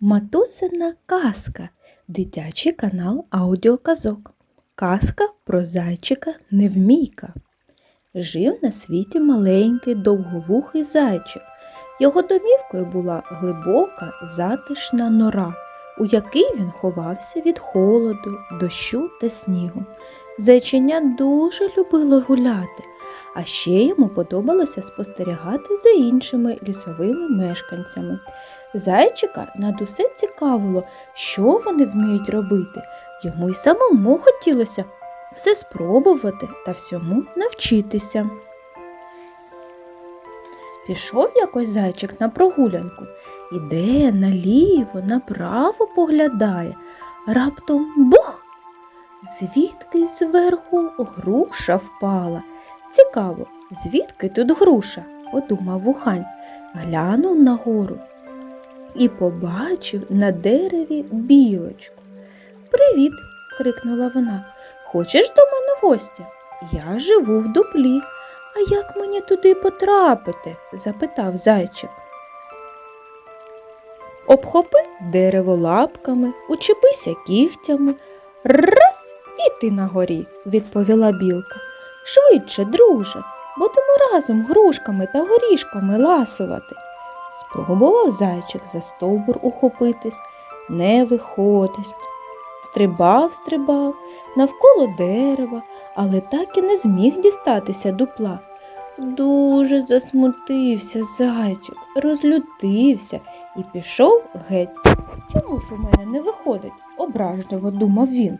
Матусина казка. Дитячий канал аудіоказок. Казка про зайчика Невмійка. Жив на світі маленький довговухий зайчик. Його домівкою була глибока затишна нора, у якій він ховався від холоду, дощу та снігу. Зайчиня дуже любило гуляти, а ще йому подобалося спостерігати за іншими лісовими мешканцями. Зайчика над усе цікавило, що вони вміють робити. Йому й самому хотілося все спробувати та всьому навчитися. Пішов якось зайчик на прогулянку, іде наліво, направо поглядає. Раптом бух! Звідки зверху груша впала. Цікаво, звідки тут груша? подумав вухань, глянув нагору і побачив на дереві білочку. Привіт, крикнула вона. Хочеш до мене в гості? Я живу в дуплі. А як мені туди потрапити? запитав зайчик. Обхопи дерево лапками, учепися кігтями. Раз і ти на горі, відповіла білка. Швидше, друже, будемо разом грушками та горішками ласувати. Спробував зайчик за стовбур ухопитись, не виходить. Стрибав, стрибав навколо дерева, але так і не зміг дістатися дупла. Дуже засмутився зайчик, розлютився і пішов геть. Чому ж у мене не виходить? ображливо думав він.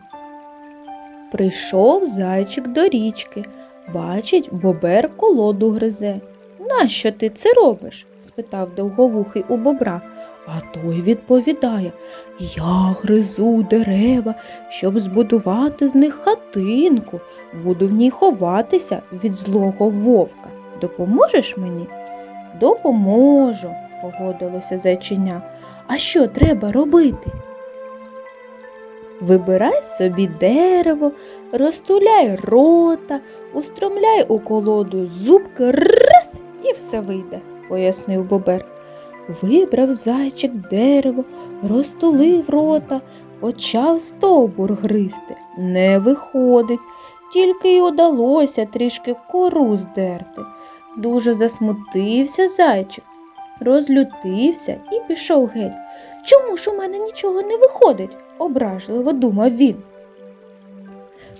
Прийшов зайчик до річки, бачить, бобер колоду гризе. Нащо ти це робиш? спитав довговухий у бобра. А той відповідає Я гризу дерева, щоб збудувати з них хатинку. Буду в ній ховатися від злого вовка. Допоможеш мені? Допоможу, погодилося зайчиня. А що треба робити? Вибирай собі дерево, розтуляй рота, устромляй у колоду зубки раз і все вийде, пояснив бобер. Вибрав зайчик дерево, розтулив рота, почав стовбур гризти. Не виходить, тільки й удалося трішки кору здерти. Дуже засмутився зайчик, розлютився і пішов геть. Чому ж у мене нічого не виходить? ображливо думав він.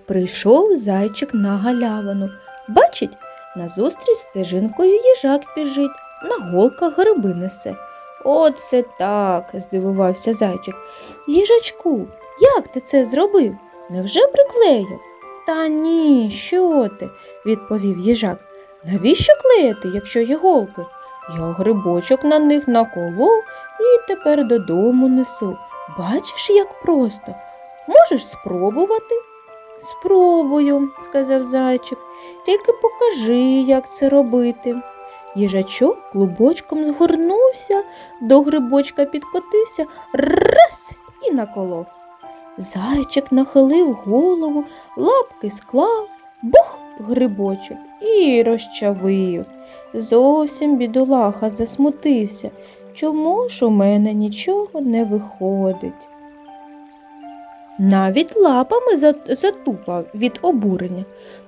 Прийшов зайчик на галявину. Бачить, назустріч стежинкою їжак біжить, на голках гриби несе. Оце так, здивувався зайчик. Їжачку, як ти це зробив? Невже приклеїв? Та ні, що ти, відповів їжак. Навіщо клеїти, якщо є голки? Я грибочок на них наколов і тепер додому несу. Бачиш, як просто. Можеш спробувати? Спробую, сказав зайчик, тільки покажи, як це робити. Їжачок клубочком згорнувся, до грибочка підкотився, раз і наколов. Зайчик нахилив голову, лапки склав, бух грибочок і розчавив. Зовсім бідолаха засмутився. Чому ж у мене нічого не виходить? Навіть лапами затупав від обурення.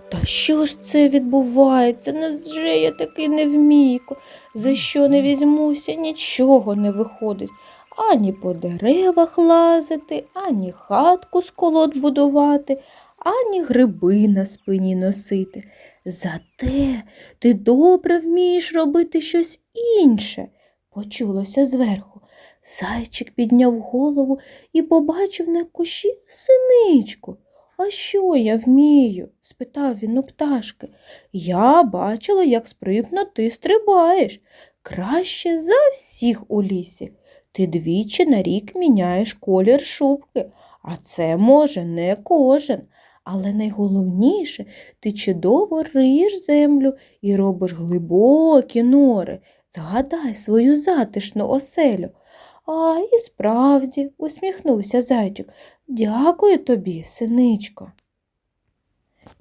Та що ж це відбувається? Невже я такий невмійко? За що не візьмуся, нічого не виходить. Ані по деревах лазити, ані хатку з колод будувати, ані гриби на спині носити. Зате ти добре вмієш робити щось інше, почулося зверху. Зайчик підняв голову і побачив на кущі синичку. А що я вмію? спитав він у пташки. Я бачила, як спритно ти стрибаєш. Краще за всіх у лісі. Ти двічі на рік міняєш колір шубки, а це може не кожен. Але найголовніше, ти чудово риєш землю і робиш глибокі нори. Згадай свою затишну оселю. А і справді, усміхнувся зайчик. Дякую тобі, синичко.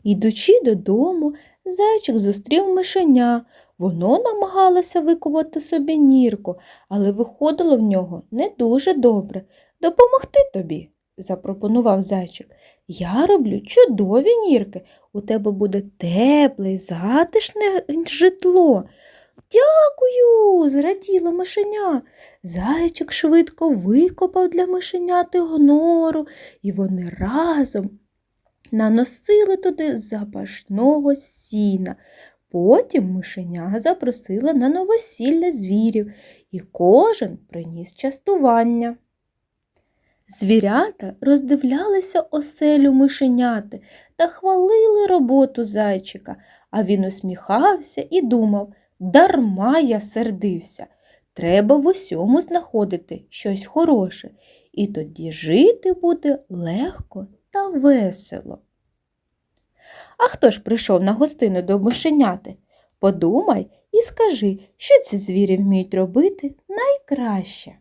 Ідучи додому, зайчик зустрів мишеня. Воно намагалося викувати собі нірку, але виходило в нього не дуже добре. Допомогти тобі, запропонував зайчик. Я роблю чудові нірки. У тебе буде тепле й затишне житло. Дякую, зраділо мишеня. Зайчик швидко викопав для мишеняти нору, і вони разом наносили туди запашного сіна. Потім мишеня запросила на новосілля звірів, і кожен приніс частування. Звірята роздивлялися оселю мишеняти та хвалили роботу зайчика, а він усміхався і думав, дарма я сердився. Треба в усьому знаходити щось хороше, і тоді жити буде легко та весело. А хто ж прийшов на гостину до мишеняти? Подумай і скажи, що ці звірі вміють робити найкраще.